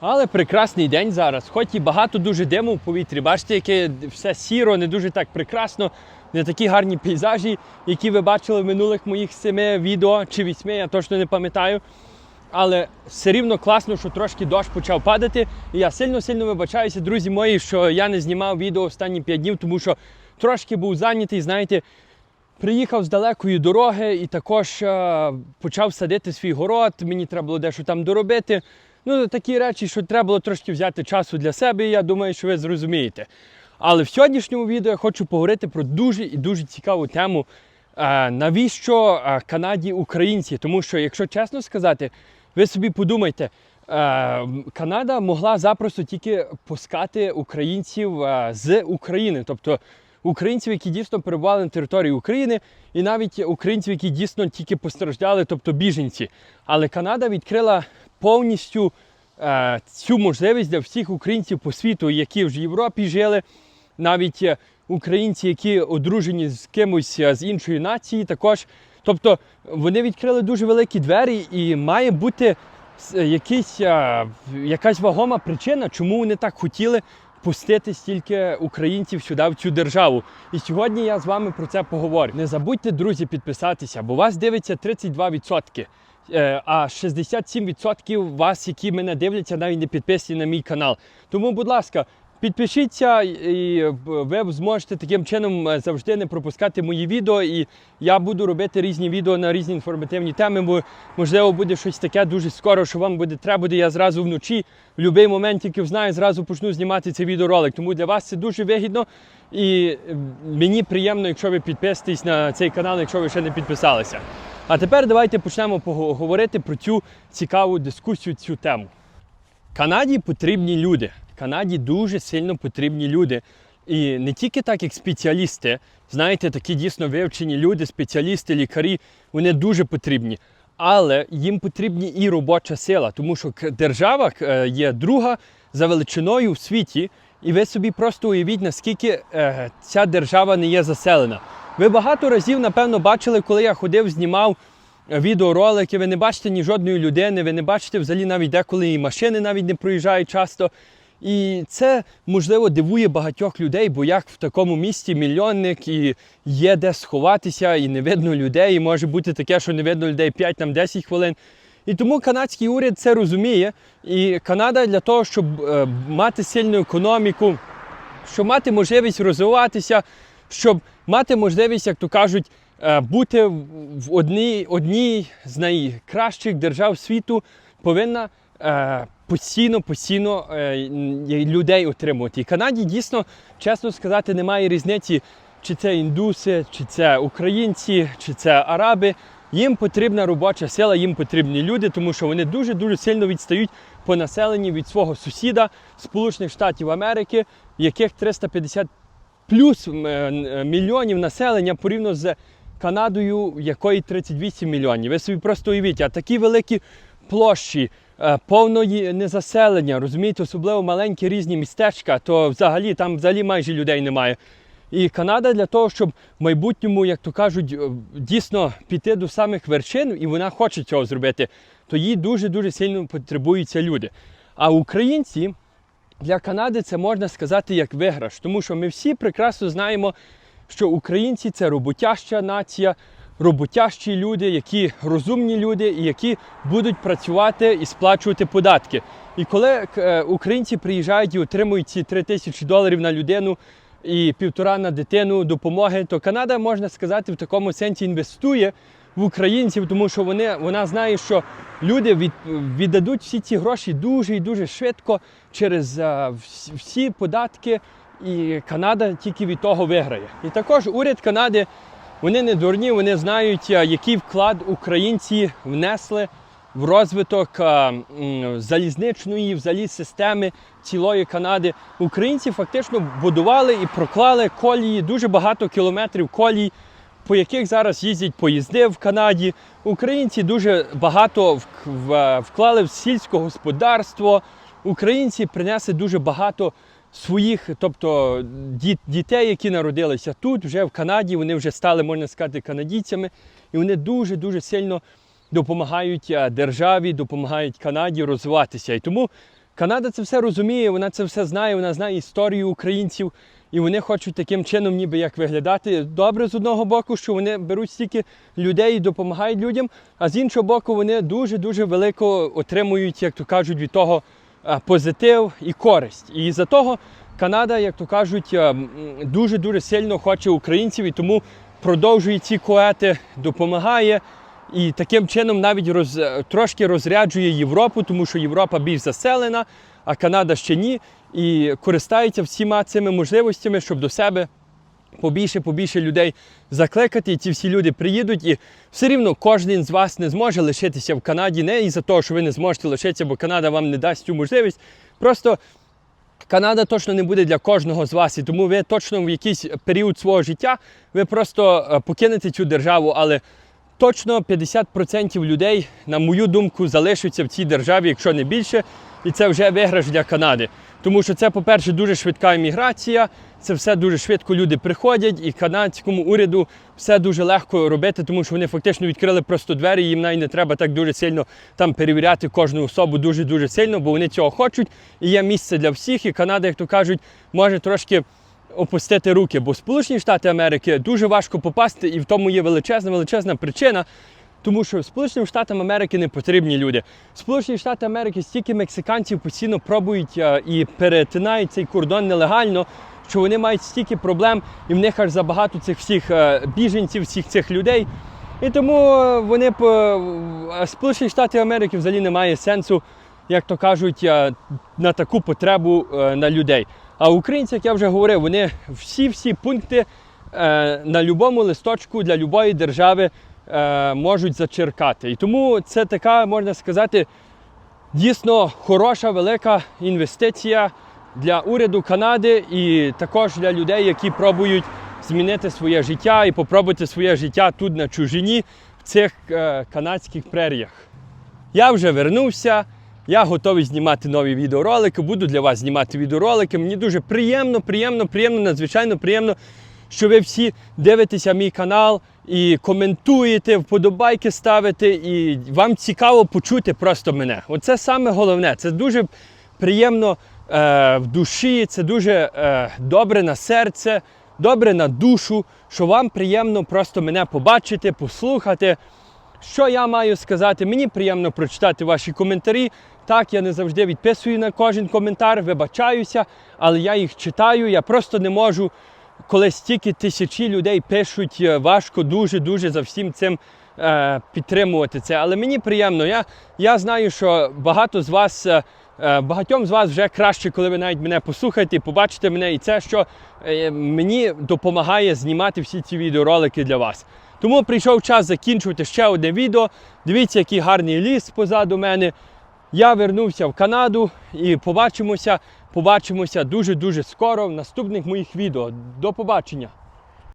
Але прекрасний день зараз, хоч і багато дуже диму в повітрі. Бачите, яке все сіро, не дуже так прекрасно, не такі гарні пейзажі, які ви бачили в минулих моїх семи відео чи вісьми, я точно не пам'ятаю. Але все рівно класно, що трошки дощ почав падати. І я сильно-сильно вибачаюся, друзі мої, що я не знімав відео останні 5 днів, тому що трошки був зайнятий, знаєте, Приїхав з далекої дороги і також е, почав садити свій город. Мені треба було дещо там доробити. Ну, такі речі, що треба було трошки взяти часу для себе, і я думаю, що ви зрозумієте. Але в сьогоднішньому відео я хочу поговорити про дуже і дуже цікаву тему. Е, навіщо е, Канаді українці? Тому що, якщо чесно сказати, ви собі подумайте, е, Канада могла запросто тільки пускати українців з України. Тобто українців, які дійсно перебували на території України, і навіть українців, які дійсно тільки постраждали, тобто біженці. Але Канада відкрила повністю е, цю можливість для всіх українців по світу, які в Європі жили, навіть е, українці, які одружені з кимось е, з іншої нації, також. Тобто вони відкрили дуже великі двері, і має бути якийсь, е, якась вагома причина, чому вони так хотіли пустити стільки українців сюди в цю державу. І сьогодні я з вами про це поговорю. Не забудьте, друзі, підписатися, бо вас дивиться 32%. Е, А 67% вас, які мене дивляться, навіть не підписані на мій канал. Тому, будь ласка, підпишіться, і ви зможете таким чином е, завжди не пропускати мої відео. І я буду робити різні відео на різні інформативні теми, бо можливо буде щось таке дуже скоро, що вам буде треба, буде я зразу вночі, в будь-який момент, тільки знаю, зразу почну знімати цей відеоролик. Тому для вас це дуже вигідно. І мені приємно, якщо ви підписуєтесь на цей канал, якщо ви ще не підписалися. А тепер давайте почнемо поговорити про цю цікаву дискусію, цю тему. Канаді потрібні люди. Канаді дуже сильно потрібні люди. І не тільки так, як спеціалісти, знаєте, такі дійсно вивчені люди, спеціалісти, лікарі, вони дуже потрібні. Але їм потрібні і робоча сила, тому що держава е, є друга за величиною в світі, і ви собі просто уявіть, наскільки е, ця держава не є заселена. Ви багато разів, напевно, бачили, коли я ходив, знімав відеоролики, ви не бачите ні жодної людини, ви не бачите взагалі навіть деколи і машини навіть не проїжджають часто. І це можливо дивує багатьох людей, бо як в такому місті мільйонник і є де сховатися, і не видно людей, і може бути таке, що не видно людей 5-10 хвилин. І тому канадський уряд це розуміє. І Канада для того, щоб е, мати сильну економіку, щоб мати можливість розвиватися, щоб мати можливість, як то кажуть, е, бути в одній, одній з найкращих держав світу, повинна е, постійно, постійно е, людей отримувати. І Канаді дійсно, чесно сказати, немає різниці, чи це індуси, чи це українці, чи це араби. Їм потрібна робоча сила, їм потрібні люди, тому що вони дуже дуже сильно відстають по населенні від свого сусіда Сполучених Штатів Америки, яких 350 плюс е, мільйонів населення порівняно з Канадою, якої 38 мільйонів. Ви собі просто уявіть, а такі великі площі, е, повної незаселення, розумієте, особливо маленькі різні містечка, то взагалі там взагалі майже людей немає. І Канада для того, щоб в майбутньому, як то кажуть, е, дійсно піти до самих вершин, і вона хоче цього зробити, то їй дуже-дуже сильно потребуються люди. А українці для Канади це можна сказати як виграш, тому що ми всі прекрасно знаємо, що українці це роботяща нація, роботящі люди, які розумні люди і які будуть працювати і сплачувати податки. І коли е, українці приїжджають і отримують ці 3 тисячі доларів на людину і півтора на дитину допомоги, то Канада, можна сказати, в такому сенсі інвестує в українців, тому що вони, вона знає, що люди від, віддадуть всі ці гроші дуже і дуже швидко через е, всі, податки, і Канада тільки від того виграє. І також уряд Канади, вони не дурні, вони знають, е, який вклад українці внесли в розвиток е, м, залізничної взагалі системи цілої Канади. Українці фактично будували і проклали колії, дуже багато кілометрів колій, по яких зараз їздять поїзди в Канаді. Українці дуже багато вклали в сільське господарство. Українці принесли дуже багато своїх, тобто дітей, які народилися тут, вже в Канаді. Вони вже стали, можна сказати, канадійцями, і вони дуже дуже сильно допомагають е, державі, допомагають Канаді розвиватися. І тому Канада це все розуміє, вона це все знає, вона знає історію українців, і вони хочуть таким чином, ніби як виглядати добре з одного боку, що вони беруть стільки людей і допомагають людям, а з іншого боку, вони дуже-дуже велико отримують, як то кажуть, від того е, позитив і користь. І за того Канада, як то кажуть, е, дуже-дуже сильно хоче українців і тому продовжує ці коети, допомагає. І таким чином навіть роз, трошки розряджує Європу, тому що Європа більш заселена, а Канада ще ні. І користається всіма цими можливостями, щоб до себе побільше, побільше людей закликати. І ці всі люди приїдуть. І все рівно кожен з вас не зможе лишитися в Канаді, не із-за того, що ви не зможете лишитися, бо Канада вам не дасть цю можливість. Просто Канада точно не буде для кожного з вас, і тому ви точно в якийсь період свого життя ви просто е, покинете цю державу, але точно 50% людей, на мою думку, залишаться в цій державі, якщо не більше, і це вже виграш для Канади. Тому що це, по-перше, дуже швидка імміграція, це все дуже швидко люди приходять, і канадському уряду все дуже легко робити, тому що вони фактично відкрили просто двері, їм навіть не треба так дуже сильно там перевіряти кожну особу дуже-дуже сильно, бо вони цього хочуть. І є місце для всіх, і Канада, як то кажуть, може трошки опустити руки, бо Сполучені Штати Америки дуже важко попасти, і в тому є величезна, величезна причина. Тому що Сполученим Штатам Америки не потрібні люди. Сполучені Штати Америки стільки мексиканців постійно пробують е, і перетинають цей кордон нелегально, що вони мають стільки проблем, і в них аж забагато цих всіх е, біженців, всіх цих людей. І тому е, вони по Сполучені Штати Америки взагалі немає сенсу, як то кажуть, е, на таку потребу е, на людей. А українці, як я вже говорив, вони всі-всі пункти е, на будь-якому листочку для будь-якої держави можуть зачеркати. І тому це така, можна сказати, дійсно хороша, велика інвестиція для уряду Канади і також для людей, які пробують змінити своє життя і попробувати своє життя тут на чужині в цих канадських преріях. Я вже вернувся. Я готовий знімати нові відеоролики, буду для вас знімати відеоролики. Мені дуже приємно, приємно, приємно, надзвичайно приємно, що ви всі дивитеся мій канал і коментуєте, вподобайки ставите, і вам цікаво почути просто мене. Оце саме головне. Це дуже приємно е, в душі, це дуже е, добре на серце, добре на душу, що вам приємно просто мене побачити, послухати. Що я маю сказати? Мені приємно прочитати ваші коментарі. Так, я не завжди відписую на кожен коментар, вибачаюся, але я їх читаю. Я просто не можу, коли стільки тисячі людей пишуть, е, важко дуже-дуже за всім цим е, підтримувати це. Але мені приємно. Я, я знаю, що багато з вас. е, е, Багатьом з вас вже краще, коли ви навіть мене послухаєте побачите мене, і це що мені допомагає знімати всі ці відеоролики для вас. Тому прийшов час закінчувати ще одне відео. Дивіться, який гарний ліс позаду мене. Я вернувся в Канаду і побачимося, побачимося дуже-дуже скоро в наступних моїх відео. До побачення!